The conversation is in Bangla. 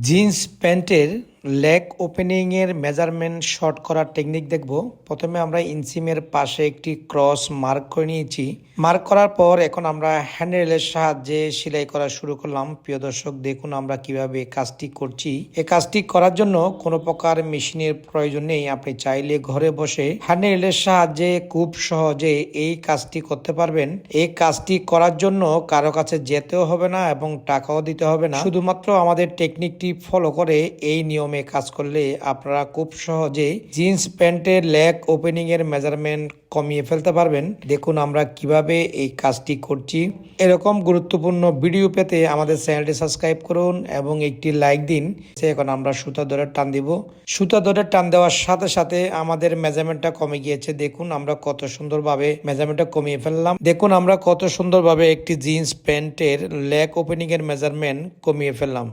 জিন্স প্যান্টের লেগ ওপেনিং এর মেজারমেন্ট শর্ট করার টেকনিক দেখব। প্রথমে আমরা ইনসিমের পাশে একটি ক্রস মার্ক করে নিয়েছি। মার্ক করার পর এখন আমরা হ্যান্ডেলের সাহায্যে সেলাই করা শুরু করলাম। প্রিয় দর্শক, দেখুন আমরা কীভাবে কাজটি করছি। এই কাজটি করার জন্য কোনো প্রকার মেশিনের প্রয়োজন নেই। আপনি চাইলে ঘরে বসে হ্যান্ডেলের সাহায্যে খুব সহজে এই কাজটি করতে পারবেন। এই কাজটি করার জন্য কারও কাছে যেতেও হবে না এবং টাকাও দিতে হবে না। শুধুমাত্র আমাদের টেকনিকটি ফলো করে এই নিয়মে কাজ করলে আপনারা খুব সহজে জিন্স প্যান্টের লেগ ওপেনিং এর মেজারমেন্ট কমিয়ে ফেলতে পারবেন। দেখুন আমরা কীভাবে এই কাজটি করছি। এরকম গুরুত্বপূর্ণ ভিডিও পেতে আমাদের চ্যানেলটি সাবস্ক্রাইব করুন এবং একটি লাইক দিন। সে এখন আমরা সুতা ধরে টান দিব। সুতা ধরে টান দেওয়ার সাথে সাথে আমাদের মেজারমেন্টটা কমে গিয়েছে। দেখুন আমরা কত সুন্দরভাবে মেজারমেন্টটা কমিয়ে ফেললাম। দেখুন আমরা কত সুন্দরভাবে একটি জিন্স প্যান্টের ওপেনিং এর মেজারমেন্ট কমিয়ে ফেললাম।